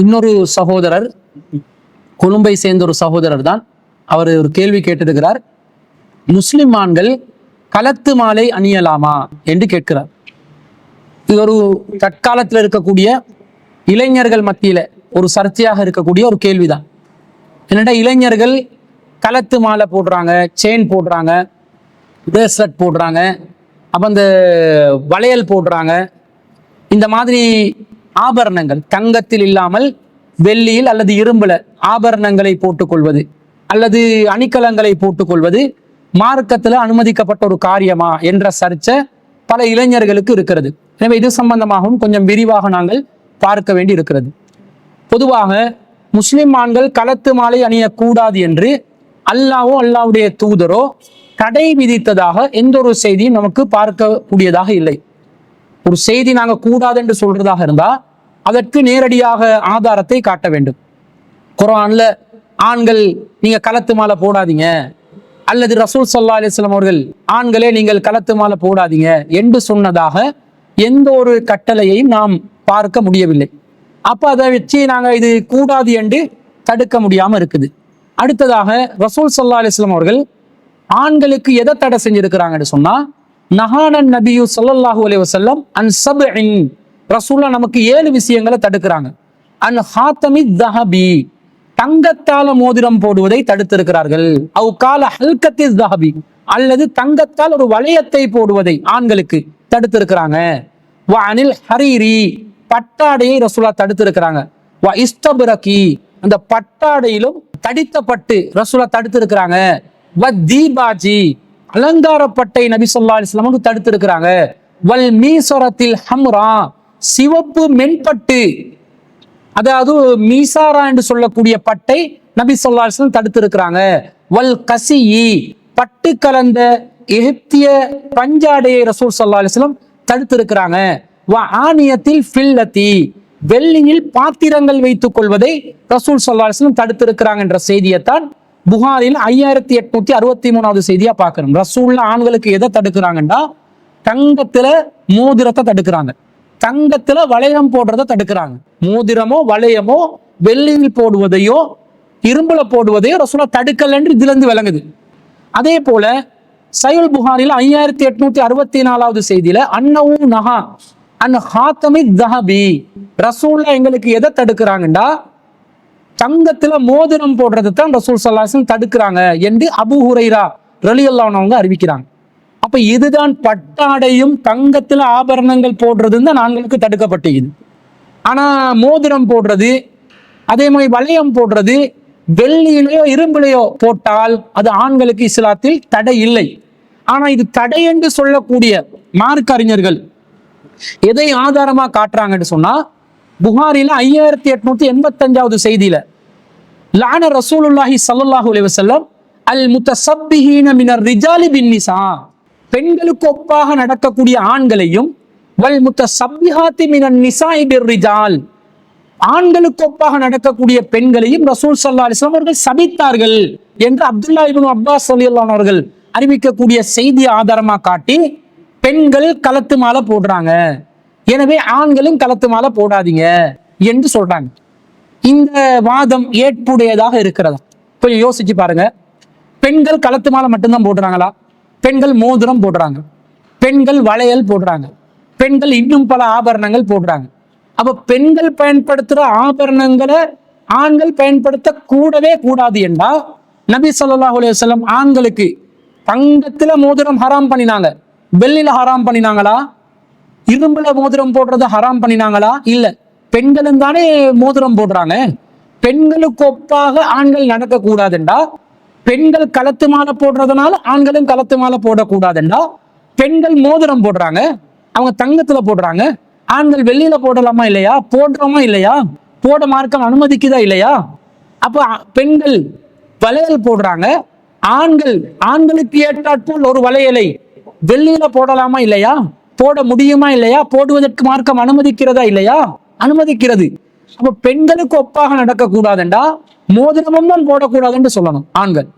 இன்னொரு சகோதரர் கொழும்பை சேர்ந்த ஒரு சகோதரர் தான். அவர் ஒரு கேள்வி கேட்டிருக்கிறார். முஸ்லிம் ஆண்கள் களத்து மாலை அணியலாமா? என்று கேட்கிறார். இது ஒரு தற்காலத்தில் இருக்கக்கூடிய இளைஞர்கள் மத்தியில ஒரு சர்ச்சையாக இருக்கக்கூடிய ஒரு கேள்விதான். என்னடா இளைஞர்கள் களத்து மாலை போடுறாங்க செயின் போடுறாங்க பிரேஸ்லெட் போடுறாங்க அப்போ அந்த வளையல் போடுறாங்க இந்த மாதிரி ஆபரணங்கள் தங்கத்தில் இல்லாமல் வெள்ளியில் அல்லது இரும்புல ஆபரணங்களை போட்டுக்கொள்வது அல்லது அணிக்கலங்களை போட்டுக்கொள்வது மார்க்கத்தில் அனுமதிக்கப்பட்ட ஒரு காரியமா என்ற சர்ச்சை பல இளைஞர்களுக்கு இருக்கிறது. எனவே இது சம்பந்தமாகவும் கொஞ்சம் விரிவாக நாங்கள் பார்க்க வேண்டி இருக்கிறது. பொதுவாக முஸ்லிம் ஆண்கள் களத்து மாலை அணியக்கூடாது என்று அல்லாவோ அல்லாவுடைய தூதரோ தடை விதித்ததாக எந்த ஒரு செய்தியும் நமக்கு பார்க்கக்கூடியதாக இல்லை. ஒரு செய்தி நாங்கள் கூடாது என்று சொல்றதாக இருந்தால் அதற்கு நேரடியாக ஆதாரத்தை காட்ட வேண்டும். குரான்ல ஆண்கள் நீங்க களத்து மாலை போடாதீங்க. அல்லது ரசூல் சல்லா அலிஸ்லாம் அவர்கள் ஆண்களே நீங்கள் களத்து மாலை போடாதீங்க என்று சொன்னதாக எந்த ஒரு கட்டளையையும் நாம் பார்க்க முடியவில்லை. அப்ப அதை வச்சு நாங்க இது கூடாது என்று தடுக்க முடியாம இருக்குது. அடுத்ததாக ரசூல் சல்லா அலிஸ்லாம் அவர்கள் ஆண்களுக்கு எதை தடை செஞ்சிருக்கிறாங்கன்னு சொன்னா நஹானன் நபியு சொல்லல்லாஹு அலி வசல்லம் அன் சப்இன். ரசூல்லா நமக்கு ஏழு விஷயங்களை தடுக்கிறாங்க. அன் ஹாத்தமி தஹபி தங்கத்தால மோதிரம் போடுவதை தடுத்திருக்கிறார்கள். அவ் கால ஹல்கத்தி தஹபி அல்லது தங்கத்தால் ஒரு வளையத்தை போடுவதை ஆண்களுக்கு தடுத்திருக்கிறாங்க. வ அனில் ஹரீரி. பட்டாடையை ரசூலா தடுத்திருக்கிறாங்க. வ இஸ்தபுரகி. அந்த பட்டாடையிலும் தடித்த பட்டு ரசூலா தடுத்திருக்கிறாங்க. வ தீபாஜி. அலங்காரப்பட்டை நபி சொல்லா அலிஸ்லாமுக்கு தடுத்திருக்கிறாங்க. வல் மீசரத்தில் ஹம்ரா சிவப்பு மென்பட்டு. அதாவது மீசாரா என்று சொல்லக்கூடிய பட்டை நபி சொல்லா அலிஸ்லாம் தடுத்திருக்கிறாங்க. வல் கசியி பட்டு கலந்த எகிப்திய பஞ்சாடையை ரசூல் சல்லா அலிஸ்லாம் தடுத்திருக்கிறாங்க. வ ஆனியத்தில் ஃபில்லத்தி வெள்ளியில் பாத்திரங்கள் வைத்துக் கொள்வதை ரசூல் சல்லா அலிஸ்லாம் தடுத்திருக்கிறாங்க என்ற செய்தியைத்தான் புகாரில் ஐயாயிரத்தி எட்நூத்தி அறுபத்தி மூணாவது செய்தியா பாக்குறோம் ரசூல்ல ஆண்களுக்கு எதை தடுக்கிறாங்கன்னா தங்கத்துல மோதிரத்தை தடுக்கிறாங்க. தங்கத்துல வளையம் போடுறத தடுக்கிறாங்க. மோதிரமோ வளையமோ வெள்ளியில் போடுவதையோ இரும்புல போடுவதையோ ரசூலா தடுக்கலன்னு இதுல இருந்து விளங்குது. அதே போல சயுல் புகாரில் ஐயாயிரத்தி எட்நூத்தி அறுபத்தி நாலாவது செய்தியில அன்னவும் நஹா அன் ஹாத்தமி தஹபி ரசூல்லா எங்களுக்கு எதை தடுக்கிறாங்கண்டா? தங்கத்துல மோதிரம் போடுறது தான் ரசூல் சல்லாசன் தடுக்கிறாங்க என்று அபு ஹுரைரா ரலியல்லானவங்க அறிவிக்கிறாங்க. அப்ப இதுதான் பட்டாடையும் தங்கத்துல ஆபரணங்கள் போடுறதுன்னு தான் ஆண்களுக்கு தடுக்கப்பட்டது. ஆனா மோதிரம் போடுறது அதே மாதிரி வளையம் போடுறது வெள்ளியிலையோ இரும்புலையோ போட்டால் அது ஆண்களுக்கு இஸ்லாத்தில் தடை இல்லை. ஆனா இது தடை என்று சொல்லக்கூடிய மார்க் அறிஞர்கள் எதை ஆதாரமா காட்டுறாங்கன்னு சொன்னா புகாரில ஐயாயிரத்தி எட்நூத்தி எண்பத்தஞ்சாவது செய்தியில லான ரசூலுல்லாஹி ஸல்லல்லாஹு அலி வசல்லம் அல் முத்தசப்பிஹீன மினர் ரிஜாலி பின் நிசா. பெண்களுக்கு ஒப்பாக நடக்கக்கூடிய ஆண்களையும் வல் முத்தசப்பிஹாத்தி மினர் நிசாய் பிர் ரிஜால். ஆண்களுக்கு ஒப்பாக நடக்கக்கூடிய பெண்களையும் ரசூல் சல்லா அலிஸ்லாம் அவர்கள் சபித்தார்கள் என்று அப்துல்லா இப்னு அப்பாஸ் ரலியல்லாஹு அவர்கள் அறிவிக்கக்கூடிய செய்தி ஆதாரமா காட்டி பெண்கள் களத்து மாலை போடுறாங்க. எனவே ஆண்களும் களத்து மாலை போடாதீங்க என்று சொல்றாங்க. இந்த வாதம் ஏற்புடையதாக இருக்கிறதா. கொஞ்சம் யோசிச்சு பாருங்க. பெண்கள் களத்து மாலை மட்டும்தான் போடுறாங்களா? பெண்கள் மோதிரம் போடுறாங்க. பெண்கள் வளையல் போடுறாங்க. பெண்கள் இன்னும் பல ஆபரணங்கள் போடுறாங்க. அப்ப பெண்கள் பயன்படுத்துகிற ஆபரணங்களை ஆண்கள் பயன்படுத்த கூடவே கூடாது என்றா நபி சொல்லாஹ் அலைஹி ஆண்களுக்கு தங்கத்துல மோதிரம் ஹராம் பண்ணினாங்க. வெள்ளில ஹராம் பண்ணினாங்களா? இரும்புல மோதிரம் போடுறத ஹராம் பண்ணினாங்களா? இல்லை. பெண்களும் தானே மோதிரம் போடுறாங்க பெண்களுக்கு ஒப்பாக ஆண்கள் நடக்க கூடாதுண்டா பெண்கள் களத்து மாலை போடுறதுனால ஆண்களும் களத்து மாலை போடக்கூடாதுண்டா. பெண்கள் மோதிரம் போடுறாங்க. அவங்க தங்கத்துல போடுறாங்க. ஆண்கள் வெளியில போடலாமா இல்லையா? போடுறோமா இல்லையா? போட மார்க்கம் அனுமதிக்குதா இல்லையா? அப்ப பெண்கள் வளையல் போடுறாங்க. ஆண்கள் ஆண்களுக்கு ஏற்றாற்போல் ஒரு வளையலை வெள்ளியில போடலாமா இல்லையா? போட முடியுமா இல்லையா? போடுவதற்கு மார்க்கம் அனுமதிக்கிறதா இல்லையா? அனுமதிக்கிறது. அப்ப பெண்களுக்கு ஒப்பாக நடக்கக்கூடாதுண்டா? மோதிரமும் தான் போடக்கூடாதுன்னு சொல்லணும் ஆண்கள்.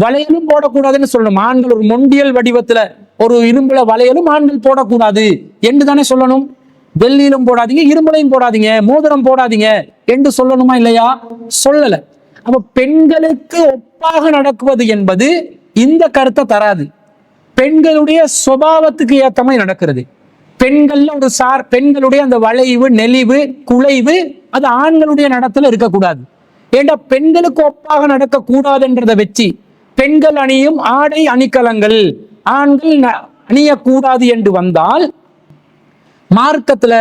வளையலும் போடக்கூடாதுன்னு சொல்லணும். ஆண்கள் ஒரு மொண்டியல் வடிவத்துல ஒரு இரும்புல வளையலும் ஆண்கள் போடக்கூடாது என்று தானே சொல்லணும். வெள்ளியிலும் போடாதீங்க இரும்புலையும் போடாதீங்க மோதிரம் போடாதீங்க என்று சொல்லணுமா இல்லையா? சொல்லல. அப்ப பெண்களுக்கு ஒப்பாக நடக்குவது என்பது இந்த கருத்தை தராது. பெண்களுடைய சுபாவத்துக்கு ஏத்தமாய் மாதிரி நடக்கிறது. பெண்கள்ல ஒரு சார் பெண்களுடைய அந்த வளைவு நெளிவு குலைவு அது ஆண்களுடைய நடத்துல இருக்கக்கூடாது. ஏண்டா பெண்களுக்கு ஒப்பாக நடக்க கூடாதுன்றதை வச்சு பெண்கள் அணியும் ஆடை அணிக்கலங்கள் ஆண்கள் அணியக்கூடாது என்று வந்தால் மார்க்கத்துல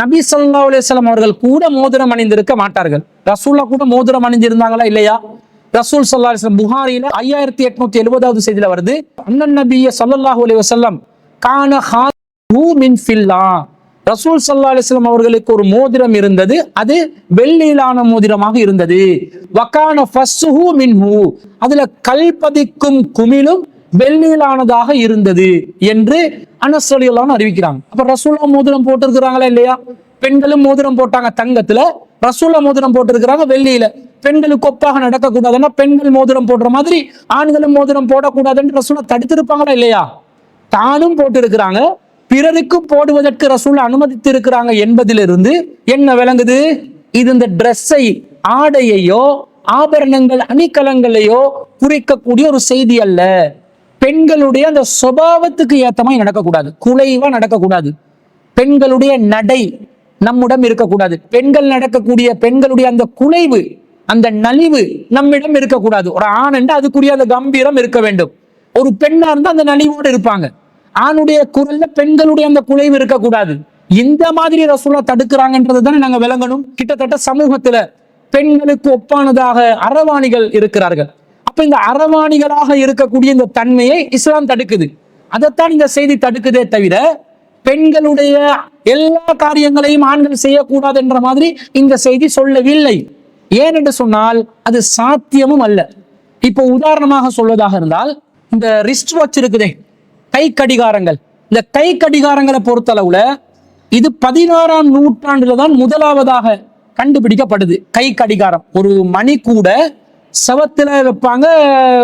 நபி சொல்லா அலைஹி அவர்கள் கூட மோதிரம் அணிந்திருக்க மாட்டார்கள். ரசூல்லா கூட மோதிரம் அணிஞ்சிருந்தாங்களா இல்லையா? ரசூல் ஸல்லல்லாஹு அலைஹி புகாரியில ஐயாயிரத்தி எட்நூத்தி எழுபதாவது செய்தியில வருது அண்ணன் நபிய ஸல்லல்லாஹு அலி வசல்லம் கான ரசூல் சல்லா அலிஸ்லாம் அவர்களுக்கு ஒரு மோதிரம் இருந்தது. அது வெள்ளியிலான மோதிரமாக இருந்தது. வகான ஃபஸ்ஸுஹு அதுல கல்பதிக்கும் குமிலும் வெள்ளியிலானதாக இருந்தது என்று அனசொலியெல்லாம் அறிவிக்கிறாங்க. அப்ப ரசூல்லா மோதிரம் போட்டிருக்கிறாங்களா இல்லையா? பெண்களும் மோதிரம் போட்டாங்க தங்கத்துல. ரசூல்லா மோதிரம் போட்டிருக்கிறாங்க வெள்ளியில. பெண்களுக்கு ஒப்பாக நடக்கக்கூடாதுன்னா பெண்கள் மோதிரம் போடுற மாதிரி ஆண்களும் மோதிரம் போடக்கூடாதுன்னு ரசூலா தடுத்திருப்பாங்களா இல்லையா? தானும் போட்டிருக்கிறாங்க. பிறருக்கு போடுவதற்கு ரசூல் அனுமதித்து இருக்கிறாங்க என்பதிலிருந்து என்ன விளங்குது? இது இந்த ட்ரெஸ்ஸை ஆடையையோ ஆபரணங்கள் அணிகலங்களையோ குறிக்கக்கூடிய ஒரு செய்தி அல்ல. பெண்களுடைய அந்த சுபாவத்துக்கு ஏத்த மாதிரி நடக்கக்கூடாது. குலைவா நடக்கக்கூடாது. பெண்களுடைய நடை நம்மிடம் இருக்கக்கூடாது. பெண்கள் நடக்கக்கூடிய பெண்களுடைய அந்த குலைவு அந்த நலிவு நம்மிடம் இருக்கக்கூடாது. ஒரு ஆண் அதுக்குரிய அந்த கம்பீரம் இருக்க வேண்டும். ஒரு பெண்ணா இருந்தா அந்த நலிவோடு இருப்பாங்க. ஆணுடைய குரல்ல பெண்களுடைய அந்த குலைவு இருக்கக்கூடாது. இந்த மாதிரி ரசூலா தடுக்கிறாங்கன்றது தானே நாங்க விளங்கணும். கிட்டத்தட்ட சமூகத்துல பெண்களுக்கு ஒப்பானதாக அரவாணிகள் இருக்கிறார்கள். அப்ப இந்த அரவாணிகளாக இருக்கக்கூடிய இந்த தன்மையை இஸ்லாம் தடுக்குது. அதைத்தான் இந்த செய்தி தடுக்குதே தவிர பெண்களுடைய எல்லா காரியங்களையும் ஆண்கள் செய்யக்கூடாது என்ற மாதிரி இந்த செய்தி சொல்லவில்லை. ஏன் என்று சொன்னால் அது சாத்தியமும் அல்ல. இப்போ உதாரணமாக சொல்வதாக இருந்தால் இந்த ரிஸ்ட் வாட்ச் இருக்குதே. கை கடிகாரங்கள் இந்த கை கடிகாரங்களை பொறுத்தளவுல இது பதினாறாம் நூற்றாண்டுல தான் முதலாவதாக கண்டுபிடிக்கப்படுது. கை கடிகாரம் ஒரு மணி கூட செவத்துல வைப்பாங்க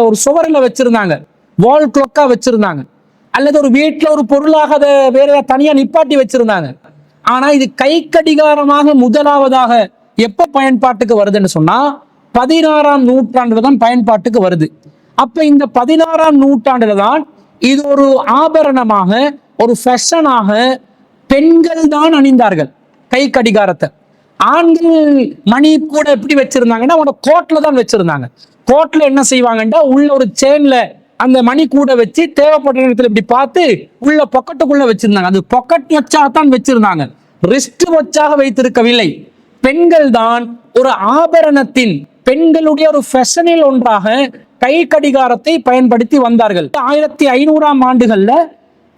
ஒரு சுவரில் வச்சிருந்தாங்க. வால் கிளாக்கா வச்சிருந்தாங்க. அல்லது ஒரு வீட்டில் ஒரு பொருளாக அதை வேற தனியா நிப்பாட்டி வச்சிருந்தாங்க. ஆனா இது கை கடிகாரமாக முதலாவதாக எப்ப பயன்பாட்டுக்கு வருதுன்னு சொன்னா பதினாறாம் நூற்றாண்டுல தான் பயன்பாட்டுக்கு வருது. அப்ப இந்த பதினாறாம் நூற்றாண்டுல தான் இது ஒரு ஆபரணமாக ஒரு ஃபேஷனாக பெண்கள் தான் அணிந்தார்கள் கை கடிகாரத்தை. ஆண்கள் மணி கூட எப்படி வச்சிருந்தாங்கன்னா அவனோட கோட்ல தான் வச்சிருந்தாங்க. கோட்ல என்ன செய்வாங்கன்னா உள்ள ஒரு செயின்ல அந்த மணி கூட வச்சு தேவைப்பட்ட நேரத்தில் இப்படி பார்த்து உள்ள பொக்கெட்டுக்குள்ள வச்சிருந்தாங்க. அது பொக்கெட் வச்சா தான் வச்சிருந்தாங்க. ரிஸ்ட் வச்சாக வைத்திருக்கவில்லை. பெண்கள் தான் ஒரு ஆபரணத்தின் பெண்களுடைய ஒரு ஃபெஷனில் ஒன்றாக கை கடிகாரத்தை பயன்படுத்தி வந்தார்கள். ஆயிரத்தி ஐநூறாம் ஆண்டுகள்ல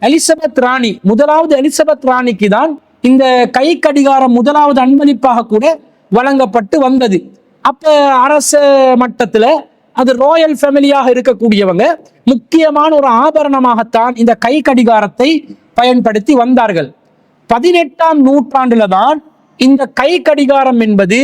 எலிசபெத் ராணி முதலாவது எலிசபெத் ராணிக்கு தான் இந்த கை கடிகாரம் முதலாவது அன்பளிப்பாக கூட வழங்கப்பட்டு வந்தது. அப்ப அரச மட்டத்துல அது ராயல் ஃபேமிலியாக இருக்கக்கூடியவங்க முக்கியமான ஒரு ஆபரணமாகத்தான் இந்த கை கடிகாரத்தை பயன்படுத்தி வந்தார்கள். பதினெட்டாம் நூற்றாண்டுல தான் இந்த கை கடிகாரம் என்பது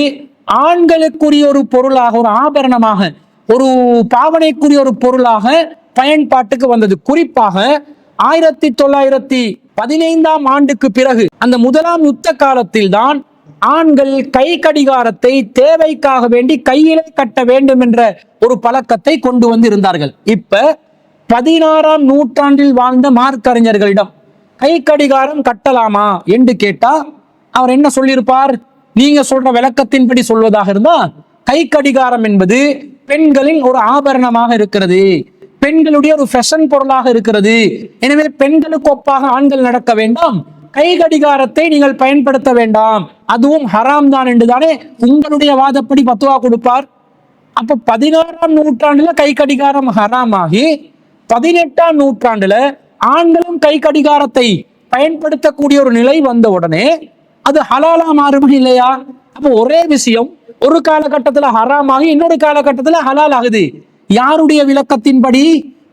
ஆண்களுக்குரிய ஒரு பொருளாக ஒரு ஆபரணமாக ஒரு பாவனைக்குரிய ஒரு பொருளாக பயன்பாட்டுக்கு வந்தது. குறிப்பாக ஆயிரத்தி தொள்ளாயிரத்தி பதினைந்தாம் ஆண்டுக்கு பிறகு அந்த முதலாம் யுத்த காலத்தில் தான் ஆண்கள் கை கடிகாரத்தை தேவைக்காக வேண்டி கையிலே கட்ட வேண்டும் என்ற ஒரு பழக்கத்தை கொண்டு வந்து இருந்தார்கள் இப்ப பதினாறாம் நூற்றாண்டில் வாழ்ந்த மார்க்கறிஞர்களிடம் கை கடிகாரம் கட்டலாமா? என்று கேட்டா அவர் என்ன சொல்லியிருப்பார்? நீங்க சொல்ற விளக்கத்தின்படி சொல்வதாக இருந்தா கை கடிகாரம் என்பது பெண்களின் ஒரு ஆபரணமாக இருக்கிறது. பெண்களுடைய ஒரு ஃபேஷன் பொருளாக இருக்கிறது. எனவே பெண்களுக்கு ஒப்பாக ஆண்கள் நடக்க வேண்டாம். கை கடிகாரத்தை நீங்கள் பயன்படுத்த வேண்டாம். அதுவும் ஹராம் தான் என்று தானே உங்களுடைய வாதப்படி பத்துவா கொடுப்பார். அப்ப பதினாறாம் நூற்றாண்டுல கை கடிகாரம் ஹராமாகி பதினெட்டாம் நூற்றாண்டுல ஆண்களும் கை கடிகாரத்தை பயன்படுத்தக்கூடிய ஒரு நிலை வந்த உடனே அது ஹலாலா மாறுமா இல்லையா? அப்ப ஒரே விஷயம் ஒரு காலகட்டத்துல ஹராமாகி இன்னொரு காலகட்டத்துல ஹலால் ஆகுது யாருடைய விளக்கத்தின்படி?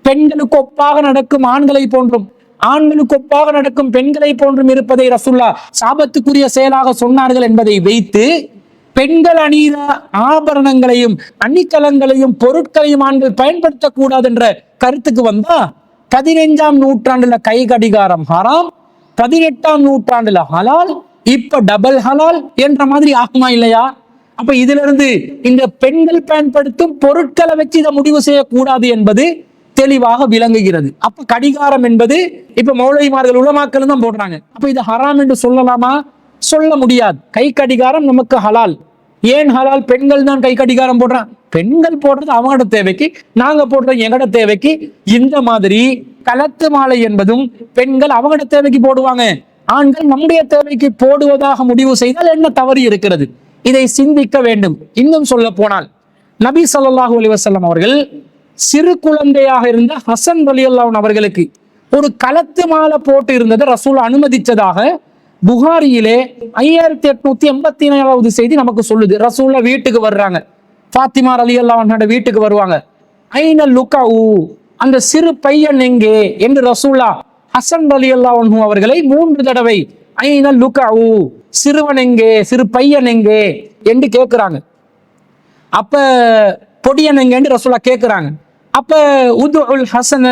பெண்களுக்கு ஒப்பாக நடக்கும் ஆண்களை போன்றும். ஆண்களுக்கு ஒப்பாக நடக்கும் பெண்களை போன்றும் இருப்பதை ரசுல்லா சாபத்துக்குரிய செயலாக சொன்னார்கள் என்பதை வைத்து பெண்கள் அணிகிற ஆபரணங்களையும் அணிக்கலங்களையும் பொருட்களையும் ஆண்கள் பயன்படுத்தக்கூடாது என்ற கருத்துக்கு வந்தா பதினைஞ்சாம் நூற்றாண்டுல கை கடிகாரம் ஹராம் பதினெட்டாம் நூற்றாண்டுல ஹலால் இப்ப டபுள் ஹலால் என்ற மாதிரி ஆகுமா இல்லையா? அப்ப இதுல இருந்து இந்த பெண்கள் பயன்படுத்தும் பொருட்களை வச்சு இதை முடிவு செய்யக்கூடாது என்பது தெளிவாக விளங்குகிறது. அப்ப கடிகாரம் என்பது இப்ப மௌலவிமார்கள் உலமாக்கள் தான் போடுறாங்க. அப்ப இது ஹராம் என்று சொல்லலாமா? சொல்ல முடியாது. கை கடிகாரம் நமக்கு ஹலால் ஏன் ஹலால் பெண்கள் தான் கை கடிகாரம் போடுறான் பெண்கள் போடுறது அவங்களோட தேவைக்கு நாங்க போடுறது எங்கட தேவைக்கு. இந்த மாதிரி கலத்து மாலை என்பதும் பெண்கள் அவங்களோட தேவைக்கு போடுவாங்க. ஆண்கள் நம்முடைய தேவைக்கு போடுவதாக முடிவு செய்தால் என்ன தவறு இருக்கிறது? இதை சிந்திக்க வேண்டும். இன்னும் சொல்ல போனால் நபி ஸல்லல்லாஹு அலிவசல்லம் அவர்கள் சிறு குழந்தையாக இருந்த ஹசன் ரலியல்லாஹு அவர்களுக்கு ஒரு கலத்து மாலை போட்டு இருந்ததை ரசூல் அனுமதிச்சதாக புகாரியிலே ஐயாயிரத்தி எட்நூத்தி எண்பத்தி ஏழாவது செய்தி நமக்கு சொல்லுது. ரசூல்ல வீட்டுக்கு வர்றாங்க. ஃபாத்திமா ரலியல்லாஹு வீட்டுக்கு வருவாங்க. ஐன ஊ அந்த சிறு பையன் எங்கே? என்று ரசூலா ஹசன் ரலியல்லாஹு அவர்களை மூன்று தடவை ஐன லுகா சிறுவன் எங்கே சிறு பையன் எங்கே என்று கேட்குறாங்க. அப்ப பொடியன் எங்கேன்னு ரசூலா கேட்குறாங்க. அப்ப உதுல் ஹசன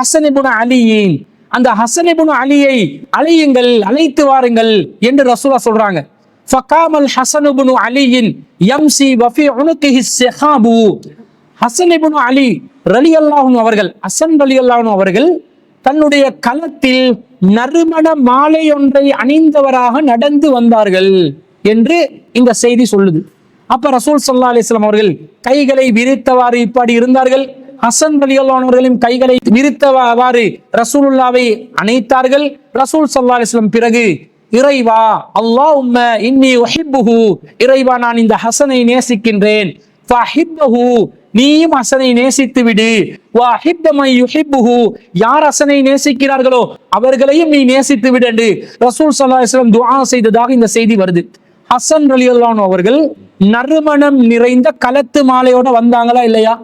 ஹசனிபுன அலியின். அந்த ஹசனிபுன அலியை அழையுங்கள் அழைத்து வாருங்கள் என்று ரசூலா சொல்றாங்க. ஃபகாமல் ஹசனுபுனு அலியின் எம்சி வஃபி உனுகிஹி செஹாபு ஹசனிபுனு அலி ரலி ரலியல்லாஹு அவர்கள் ஹசன் ரலியல்லாஹு அவர்கள் தன்னுடைய களத்தில் நறுமண மாலை ஒன்றை அணிந்தவராக நடந்து வந்தார்கள் என்று இந்த செய்தி சொல்லுது. அப்ப ரசூல் சல்லா அலிஸ்லாம் அவர்கள் கைகளை விரித்தவாறு இப்படி இருந்தார்கள். ஹசன் ரலியல்லாஹு கைகளை விரித்தவாறு ரசூலுல்லாவை அணைத்தார்கள். ரசூல் சல்லா அலிஸ்லாம் பிறகு இறைவா அல்லாஹ் உம்ம இன்னி ஒஹிப்புஹு இறைவா நான் இந்த ஹசனை நேசிக்கின்றேன். நீயும் ஹசனை நேசித்து விடு யுஹிப்புஹு. யார் அசனை நேசிக்கிறார்களோ அவர்களையும் நீ நேசித்து விடு என்று ரசூல் ஸல்லல்லாஹு துவா செய்ததாக இந்த செய்தி வருது. ஹசன் ரலியல்லாஹு அவர்கள் நறுமணம் நிறைந்த கலத்து மாலையோட வந்தாங்களா இல்லையா?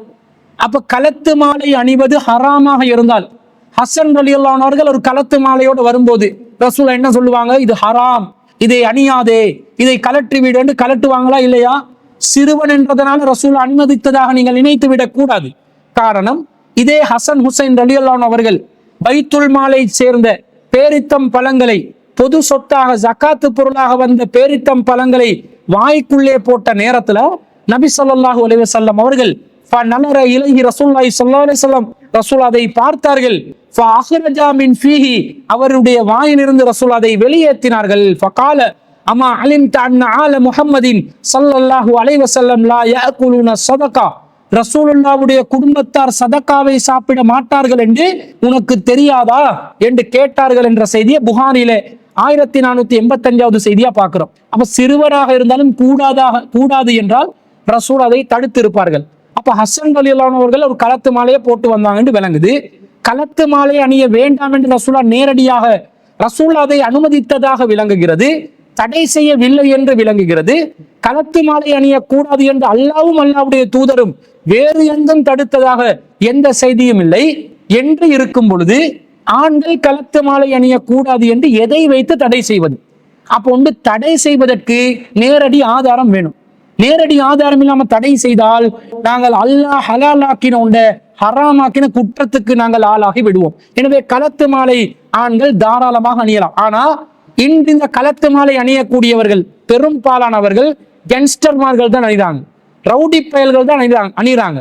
அப்ப கலத்து மாலை அணிவது ஹராமாக இருந்தால் ஹசன் ரலியல்லாஹு அவர்கள் ஒரு கலத்து மாலையோட வரும்போது ரசூல் என்ன சொல்லுவாங்க? இது ஹராம் இதை அணியாதே இதை கலற்றி வீடு என்று கலட்டுவாங்களா இல்லையா? சிறுவன் என்றதனால் ரசூல் அனுமதித்ததாக நீங்கள் நினைத்து விடக் கூடாது காரணம் இதே ஹசன் ஹுசைன் ரலியல்லான் அவர்கள் பைத்துல் மாலை சேர்ந்த பேரித்தம் பழங்களை பொது சொத்தாக ஜக்காத்து பொருளாக வந்த பேரித்தம் பழங்களை வாய்க்குள்ளே போட்ட நேரத்துல நபி சொல்லாஹு அலைஹி அவர்கள் நலர இலகி ரசூல்லாய் ஸல்லல்லாஹு அலைஹி ரசூல் அதை பார்த்தார்கள். ஃபீஹி அவருடைய வாயிலிருந்து ரசூல் அதை வெளியேற்றினார்கள். ஃபகால அம்மா அலிம்த அன்ன ஆல முஹம்மதின் சல்லல்லாஹு அலைவசல்லம் லா யஅகுலுன சதகா. ரசூலுல்லாவுடைய குடும்பத்தார் சதக்காவை சாப்பிட மாட்டார்கள் என்று உனக்கு தெரியாதா என்று கேட்டார்கள் என்ற செய்தியை புகாரிலே ஆயிரத்தி நானூத்தி எண்பத்தி அஞ்சாவது செய்தியா பார்க்கிறோம். அப்ப சிறுவராக இருந்தாலும் கூடாதாக கூடாது என்றால் ரசூல் அதை தடுத்து இருப்பார்கள் அப்ப ஹசன் அலிலானவர்கள் ஒரு களத்து மாலையை போட்டு வந்தாங்க என்று விளங்குது. களத்து மாலை அணிய வேண்டாம் என்று ரசூலா நேரடியாக ரசூல் அதை அனுமதித்ததாக விளங்குகிறது. தடை செய்யவில்லை என்று விளங்குகிறது. களத்து மாலை அணியக்கூடாது என்று அல்லாவும் அல்லாவுடைய தூதரும் வேறு எங்கும் தடுத்ததாக எந்த செய்தியும் இல்லை. என்று இருக்கும் பொழுது ஆண்கள் களத்து மாலை அணியக்கூடாது என்று எதை வைத்து தடை செய்வது? அப்போ வந்து தடை செய்வதற்கு நேரடி ஆதாரம் வேணும். நேரடி ஆதாரம் இல்லாம தடை செய்தால் நாங்கள் அல்லாஹ் ஹலாலாக்கின உண்ட ஹராமாக்கின குற்றத்துக்கு நாங்கள் ஆளாகி விடுவோம். எனவே களத்து மாலை ஆண்கள் தாராளமாக அணியலாம். ஆனா இன்று இந்த களத்து மாலை அணியக்கூடியவர்கள் பெரும்பாலானவர்கள் கெங்ஸ்டர்மார்கள் தான் அணிகிறாங்க. ரவுடி பயல்கள் தான் அணிகிறாங்க அணிகிறாங்க.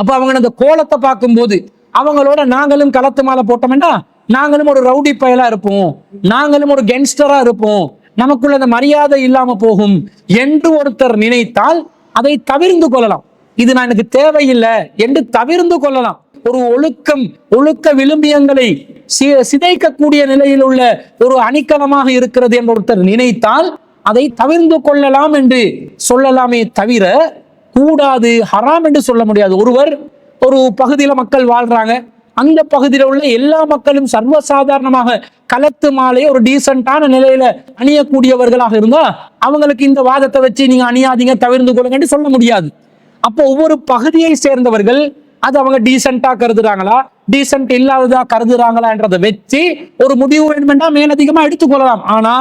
அப்ப அவங்க அந்த கோலத்தை பார்க்கும்போது அவங்களோட நாங்களும் களத்து மாலை போட்டோம்னா நாங்களும் ஒரு ரவுடி பயலா இருப்போம். நாங்களும் ஒரு கெங்ஸ்டரா இருப்போம். நமக்குள்ள அந்த மரியாதை இல்லாம போகும் என்று ஒருத்தர் நினைத்தால் அதை தவிர்ந்து கொள்ளலாம். இது நான் எனக்கு தேவையில்லை என்று தவிர்ந்து கொள்ளலாம். ஒரு ஒழுக்கம் ஒழுக்க விளிம்பியங்களை சி- சிதைக்கக்கூடிய நிலையில் உள்ள ஒரு அணிக்கலமாக இருக்கிறது என்று ஒருத்தர் நினைத்தால் அதை தவிர்ந்து கொள்ளலாம் என்று சொல்லலாமே தவிர கூடாது ஹராம் என்று சொல்ல முடியாது. ஒருவர் ஒரு பகுதியில் மக்கள் வாழ்றாங்க. அந்த பகுதியில் உள்ள எல்லா மக்களும் சர்வசாதாரணமாக கலத்து மாலையை ஒரு டீசென்டான நிலையில அணியக்கூடியவர்களாக இருந்தா அவங்களுக்கு இந்த வாதத்தை வச்சு நீங்க அணியாதீங்க தவிர்ந்து கொள்ளுங்கன்னு சொல்ல முடியாது. அப்போ ஒவ்வொரு பகுதியை சேர்ந்தவர்கள் அது அவங்க டீசெண்டா கருதுறாங்களா? டீசென்ட் இல்லாததா கருதுறாங்களான்றதை வச்சு ஒரு முடிவு வேணுமெண்டா மேலதிகமா எடுத்துக்கொள்ளலாம். ஆனா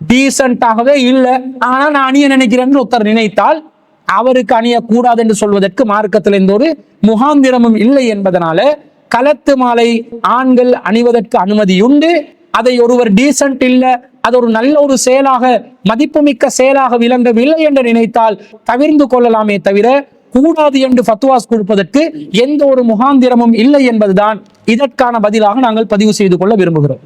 டீசென்டாகவே இல்லை. ஆனா நான் அணிய நினைக்கிறேன்னு ஒருத்தர் நினைத்தால் அவருக்கு அணியக்கூடாது என்று சொல்வதற்கு மார்க்கத்தில் எந்த ஒரு முகாந்திரமும் இல்லை என்பதனால களத்து மாலை ஆண்கள் அணிவதற்கு அனுமதி உண்டு அதை ஒருவர் டீசன்ட் இல்ல அது ஒரு நல்ல ஒரு செயலாக மதிப்புமிக்க செயலாக விளங்கவில்லை என்று நினைத்தால் தவிர்ந்து கொள்ளலாமே தவிர கூடாது என்று ஃபத்வாஸ் கொடுப்பதற்கு எந்த ஒரு முகாந்திரமும் இல்லை என்பதுதான். இதற்கான பதிலாக நாங்கள் பதிவு செய்து கொள்ள விரும்புகிறோம்.